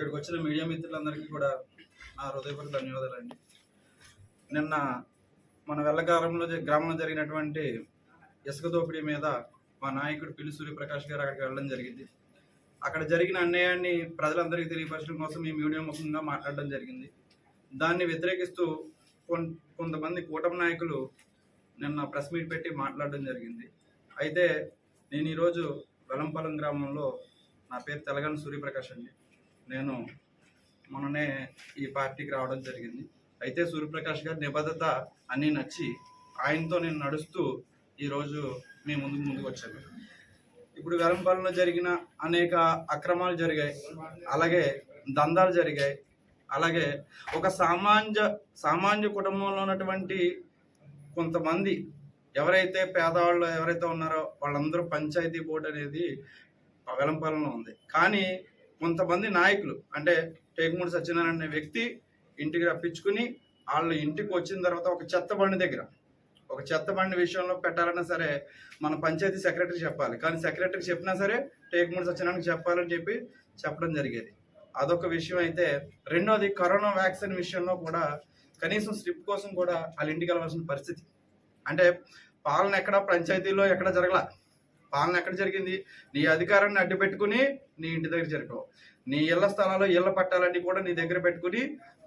ఇక్కడికి వచ్చిన మీడియా మిత్రులందరికీ కూడా నా హృదయపూర్వక ధన్యవాదాలండి. నిన్న మన వెల్లగారంలో గ్రామంలో జరిగినటువంటి ఇసుక దోపిడీ మీద మా నాయకుడు పిల్లి సూర్యప్రకాష్ గారు అక్కడికి వెళ్ళడం జరిగింది. అక్కడ జరిగిన అన్యాయాన్ని ప్రజలందరికీ తెలియపరచడం కోసం ఈ మీడియా ముఖంగా మాట్లాడడం జరిగింది. దాన్ని వ్యతిరేకిస్తూ కొంతమంది కూటమి నాయకులు నిన్న ప్రెస్ మీట్ పెట్టి మాట్లాడడం జరిగింది. అయితే నేను ఈరోజు వెలంపాలెం గ్రామంలో నా పేరు తెలంగాణ సూర్యప్రకాష్ అండి. నేను మొన్ననే ఈ పార్టీకి రావడం జరిగింది. అయితే సూర్యప్రకాష్ గారి నిబద్ధత అన్నీ నచ్చి ఆయనతో నేను నడుస్తూ ఈరోజు మీ ముందుకు ముందుకు వచ్చాను. ఇప్పుడు వెలంపాలెంలో జరిగిన అనేక అక్రమాలు జరిగాయి. అలాగే దందాలు జరిగాయి. అలాగే ఒక సామాన్య సామాన్య కుటుంబంలో ఉన్నటువంటి కొంతమంది ఎవరైతే పేదవాళ్ళు ఎవరైతే ఉన్నారో వాళ్ళందరూ పంచాయతీ బోర్డు అనేది వెలంపాలెంలో ఉంది. కానీ కొంతమంది నాయకులు అంటే టేకుమూడి సత్యనారాయణ అనే వ్యక్తి ఇంటికి రప్పించుకుని వాళ్ళు ఇంటికి వచ్చిన తర్వాత ఒక చెత్త బండి దగ్గర ఒక చెత్త బండి విషయంలో పెట్టాలన్నా సరే మన పంచాయతీ సెక్రటరీ చెప్పాలి. కానీ సెక్రటరీ చెప్పినా సరే టేకుమూడి సత్యనారాయణకి చెప్పాలని చెప్పి చెప్పడం జరిగేది. అదొక విషయం అయితే. రెండోది కరోనా వ్యాక్సిన్ విషయంలో కూడా కనీసం స్లిప్ కోసం కూడా వాళ్ళ ఇంటికి వెళ్ళవలసిన పరిస్థితి. అంటే పాలన ఎక్కడ పంచాయతీలో ఎక్కడ జరగల. పాలన ఎక్కడ జరిగింది? నీ అధికారాన్ని అడ్డు పెట్టుకుని నీ ఇంటి దగ్గర జరగవు నీ ఇళ్ళ స్థలాల్లో ఇళ్ళ పట్టాలన్నీ కూడా నీ దగ్గర పెట్టుకుని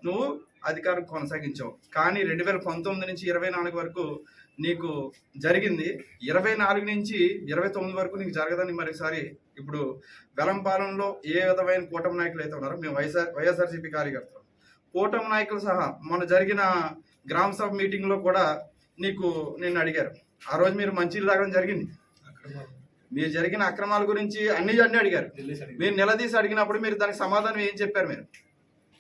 నువ్వు అధికారం కొనసాగించావు. కానీ రెండు వేల పంతొమ్మిది నుంచి ఇరవై నాలుగు వరకు నీకు జరిగింది. ఇరవై నాలుగు నుంచి ఇరవై తొమ్మిది వరకు నీకు జరగదని మరోసారి ఇప్పుడు వెలంపాలెంలో ఏ విధమైన కూటమి నాయకులు అయితే ఉన్నారో మేము వైఎస్ఆర్ వైఎస్ఆర్సీపీ కార్యకర్తలు కూటమి నాయకులు సహా మొన్న జరిగిన గ్రామ సభ మీటింగ్లో కూడా నీకు నిన్ను అడిగారు. ఆ రోజు మీరు మంచి తాగడం జరిగింది. మీరు జరిగిన అక్రమాల గురించి అన్ని అన్ని అడిగారు. మీరు నిలదీసి అడిగినప్పుడు మీరు దానికి సమాధానం ఏం చెప్పారు మీరు?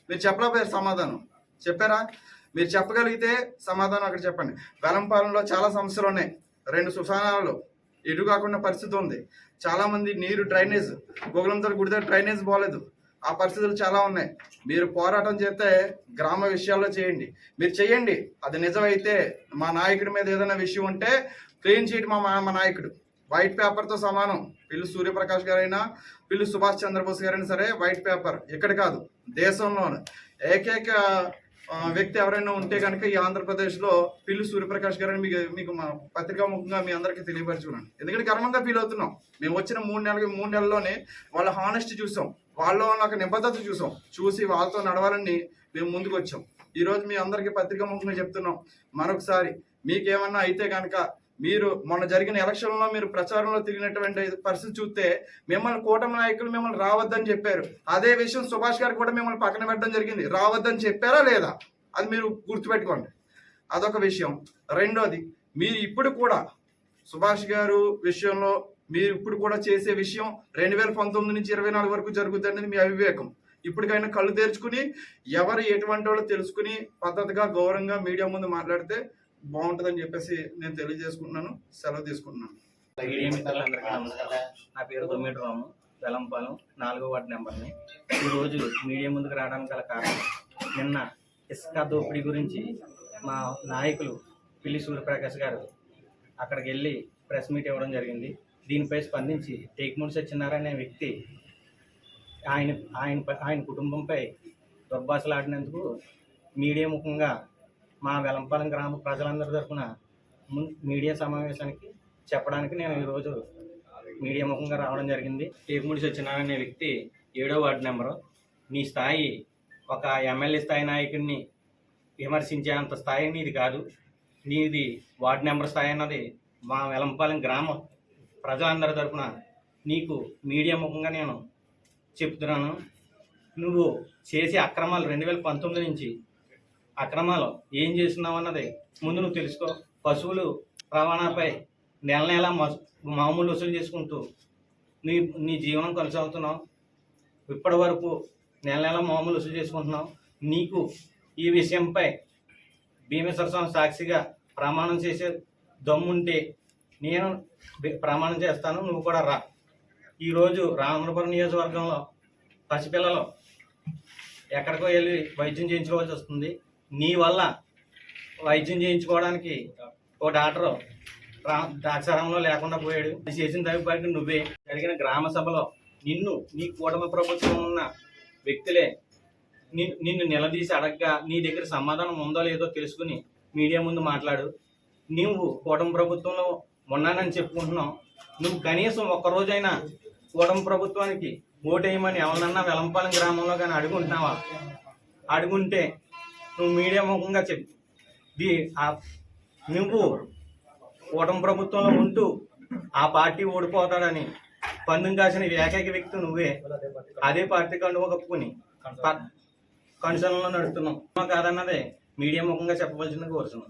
మీరు చెప్పలేకపోయారు సమాధానం. చెప్పారా? మీరు చెప్పగలిగితే సమాధానం అక్కడ చెప్పండి. వెలంపాలెంలో చాలా సమస్యలు ఉన్నాయి. రెండు శ్మశానాలు ఎటు కాకుండా పరిస్థితి ఉంది. చాలా మంది నీరు డ్రైనేజ్ గోగులంతో గుడి దగ్గర డ్రైనేజ్ బాగాలేదు ఆ పరిస్థితులు చాలా ఉన్నాయి. మీరు పోరాటం చేస్తే గ్రామ విషయాల్లో చేయండి. మీరు చేయండి. అది నిజమైతే మా నాయకుడి మీద ఏదైనా విషయం ఉంటే క్లీన్ చీట్ మా- మా నాయకుడు. వైట్ పేపర్తో సమానం. పిల్లి సూర్యప్రకాష్ గారైనా పిల్లి సుభాష్ చంద్రబోస్ గారైనా సరే వైట్ పేపర్ ఇక్కడ కాదు దేశంలోనే. ఏకైక వ్యక్తి ఎవరైనా ఉంటే కనుక ఈ ఆంధ్రప్రదేశ్లో పిల్లి సూర్యప్రకాష్ గారని మీకు మీకు మా పత్రికాముఖంగా మీ అందరికీ తెలియపరచుకున్నాను. ఎందుకంటే గర్వంగా ఫీల్ అవుతున్నాం. మేము వచ్చిన మూడు నెలలకి మూడు నెలల్లోనే వాళ్ళ హానెస్ట్ చూసాం. వాళ్ళలో ఉన్న ఒక నిబద్ధత చూసాం. చూసి వాళ్ళతో నడవాలని మేము ముందుకు వచ్చాం ఈరోజు మీ అందరికీ పత్రికాముఖంగా చెప్తున్నాం. మరొకసారి మీకేమన్నా అయితే కనుక మీరు మొన్న జరిగిన ఎలక్షన్లో మీరు ప్రచారంలో తిరిగినటువంటి పరిస్థితి చూస్తే మిమ్మల్ని కూటమి నాయకులు మిమ్మల్ని రావద్దని చెప్పారు. అదే విషయం సుభాష్ గారు కూడా మిమ్మల్ని పక్కన పెట్టడం జరిగింది. రావద్దని చెప్పారా లేదా? అది మీరు గుర్తుపెట్టుకోండి. అదొక విషయం. రెండోది మీరు ఇప్పుడు కూడా సుభాష్ గారు విషయంలో మీరు ఇప్పుడు కూడా చేసే విషయం రెండు వేల పంతొమ్మిది నుంచి ఇరవై నాలుగు వరకు జరుగుతుంది అనేది మీ అవివేకం. ఇప్పటికైనా కళ్ళు తెరుచుకుని ఎవరు ఎటువంటి వాళ్ళు తెలుసుకుని పద్ధతిగా గౌరవంగా మీడియా ముందు మాట్లాడితే బాగుంటుందని చెప్పేసి నేను తెలియజేసుకుంటున్నాను. సెలవు తీసుకుంటున్నాను. నా పేరు తొమ్మిది రాము వెలంపాలెం నాలుగో వార్డు నెంబర్ని. ఈరోజు మీడియా ముందుకు రావడానికి గల కారణం నిన్న ఇసుక దోపిడీ గురించి మా నాయకులు పిల్లి సూర్యప్రకాష్ గారు అక్కడికి వెళ్ళి ప్రెస్ మీట్ ఇవ్వడం జరిగింది. దీనిపై స్పందించి టేక్మూడి సత్యనారాయణ అనే వ్యక్తి ఆయన ఆయన ఆయన కుటుంబంపై దుర్భాషలాడినందుకు మీడియా ముఖంగా మా వెలంపాలెం గ్రామ ప్రజలందరి తరఫున మీడియా సమావేశానికి చెప్పడానికి నేను ఈరోజు మీడియా ముఖంగా రావడం జరిగింది. టేకుముడి సత్యనారాయణ అనే వ్యక్తి ఏడో వార్డు నెంబరు. నీ స్థాయి ఒక ఎమ్మెల్యే స్థాయి నాయకుడిని విమర్శించే అంత స్థాయి నీది కాదు. నీది వార్డు నెంబర్ స్థాయి అన్నది మా వెలంపాలెం గ్రామ ప్రజలందరి తరఫున నీకు మీడియా ముఖంగా నేను చెప్తున్నాను. నువ్వు చేసే అక్రమాలు రెండు వేల పంతొమ్మిది నుంచి అక్రమాలు ఏం చేస్తున్నావు అన్నది ముందు నువ్వు తెలుసుకో. పశువులు రవాణాపై నెల నెల మామూలు వసూలు చేసుకుంటూ నీ నీ జీవనం కొనసాగుతున్నావు. ఇప్పటి వరకు నెల నెల మామూలు వసూలు చేసుకుంటున్నావు. నీకు ఈ విషయంపై భీమేశ్వర స్వామి సాక్షిగా ప్రమాణం చేసే దమ్ముంటే నేను ప్రమాణం చేస్తాను నువ్వు కూడా రా. ఈరోజు రామనపురం నియోజకవర్గంలో పసిపిల్లలు ఎక్కడికో వెళ్ళి వైద్యం చేయించుకోవాల్సి వస్తుంది. నీ వల్ల వైద్యం చేయించుకోవడానికి ఓ డాక్టర్ ద్రాక్షారంలో లేకుండా పోయాడు. చేసిన తగ్గిపోయి నువ్వే. జరిగిన గ్రామ సభలో నిన్ను నీ కూటమి ప్రభుత్వం ఉన్న వ్యక్తులే నిన్ను నిలదీసి అడగ్గా నీ దగ్గర సమాధానం ఉందో లేదో తెలుసుకుని మీడియా ముందు మాట్లాడు. నువ్వు కూటమి ప్రభుత్వంలో ఉన్నానని చెప్పుకుంటున్నావు. నువ్వు కనీసం ఒక్కరోజైనా కూటమి ప్రభుత్వానికి ఓటేయమని ఎవరినన్నా వెలంపాలెం గ్రామంలో కానీ అడుగుంటున్నావా? అడుగుంటే నువ్వు మీడియా ముఖంగా చెప్పు. ది ఆ- నువ్వు కూటమి ప్రభుత్వంలో ఉంటూ ఆ పార్టీ ఓడిపోతాడని పందెం కాసిన ఏకైక వ్యక్తి నువ్వే. అదే పార్టీ కండువ కప్పుకుని కన్సర్న్లో నడుస్తున్నావు. కాదన్నదే. మీడియా ముఖంగా చెప్పవలసింది కోరుతున్నాం